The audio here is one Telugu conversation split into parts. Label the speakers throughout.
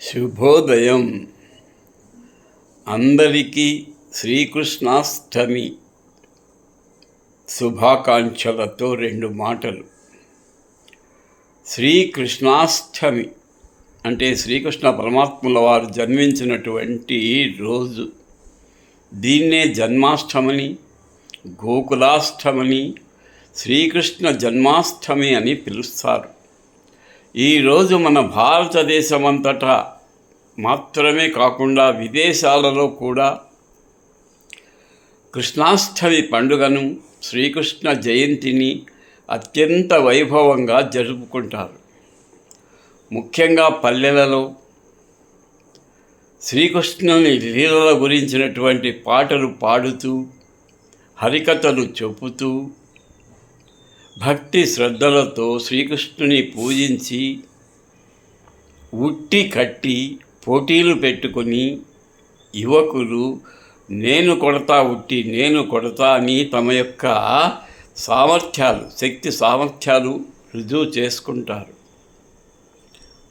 Speaker 1: శుభోదయం. అందరికీ శ్రీకృష్ణాష్టమి శుభాకాంక్షలతో రెండు మాటలు. శ్రీకృష్ణాష్టమి అంటే శ్రీకృష్ణ పరమాత్ముల వారు జన్మించినటువంటి రోజు. దీన్నే జన్మాష్టమని గోకులాష్టమని శ్రీకృష్ణ జన్మాష్టమి అని పిలుస్తారు. ఈరోజు మన భారతదేశం అంతటా మాత్రమే కాకుండా విదేశాలలో కూడా కృష్ణాష్టమి పండుగను శ్రీకృష్ణ జయంతిని అత్యంత వైభవంగా జరుపుకుంటారు. ముఖ్యంగా పల్లెలలో శ్రీకృష్ణుని లీలల గురించినటువంటి పాటలు పాడుతూ హరికథలు చెప్పుతూ భక్తి శ్రద్ధలతో శ్రీకృష్ణుని పూజించి ఉట్టి కట్టి పోటీలు పెట్టుకొని యువకులు నేను కొడతా ఉట్టి నేను కొడతా అని తమ యొక్క సామర్థ్యాలు శక్తి సామర్థ్యాలు రుజువు చేసుకుంటారు.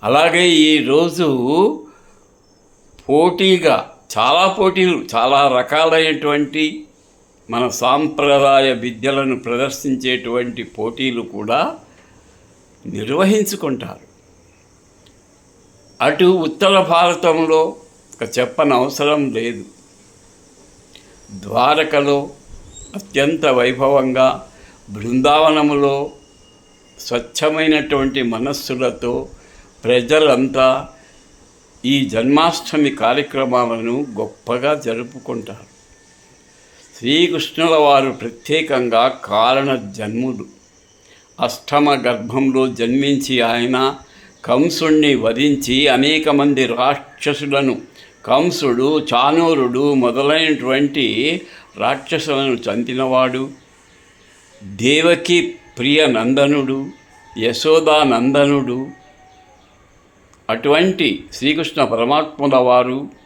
Speaker 1: అలాగే ఈరోజు పోటీగా చాలా పోటీలు చాలా రకాలైనటువంటి మన సాంప్రదాయ విద్యలను ప్రదర్శించేటువంటి పోటీలు కూడా నిర్వహించుకుంటారు. అటు ఉత్తర భారతంలో ఒక చెప్పనవసరం లేదు. ద్వారకలో అత్యంత వైభవంగా బృందావనములో స్వచ్ఛమైనటువంటి మనస్సులతో ప్రజలంతా ఈ జన్మాష్టమి కార్యక్రమాలను గొప్పగా జరుపుకుంటారు. శ్రీకృష్ణుల వారు ప్రత్యేకంగా కారణ జన్ముడు. అష్టమ గర్భంలో జన్మించి ఆయన కంసుణ్ణి వధించి అనేక మంది రాక్షసులను కంసుడు చానూరుడు మొదలైనటువంటి రాక్షసులను చంపినవాడు. దేవకి ప్రియ నందనుడు యశోదానందనుడు అటువంటి శ్రీకృష్ణ పరమాత్ముల వారు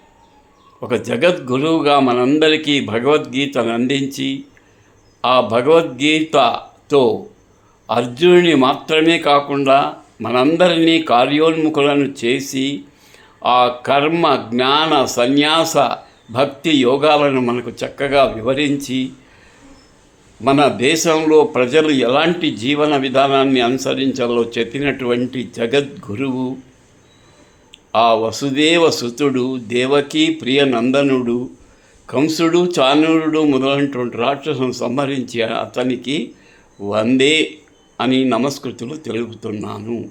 Speaker 1: ఒక జగద్గురువుగా మనందరికీ భగవద్గీతను అందించి ఆ భగవద్గీతతో అర్జునుని మాత్రమే కాకుండా మనందరినీ కార్యోన్ముఖులను చేసి ఆ కర్మ జ్ఞాన సన్యాస భక్తి యోగాలను మనకు చక్కగా వివరించి మన దేశంలో ప్రజలు ఎలాంటి జీవన విధానాన్ని అనుసరించాలో చెప్పినటువంటి జగద్గురువు ఆ వసుదేవ సుతుడు దేవకీ ప్రియ నందనుడు కంసుడు చానురుడు మొదలైనటువంటి రాక్షసును సంహరించి అతనికి వందే అని నమస్కృతులు తెలుపుతున్నాను.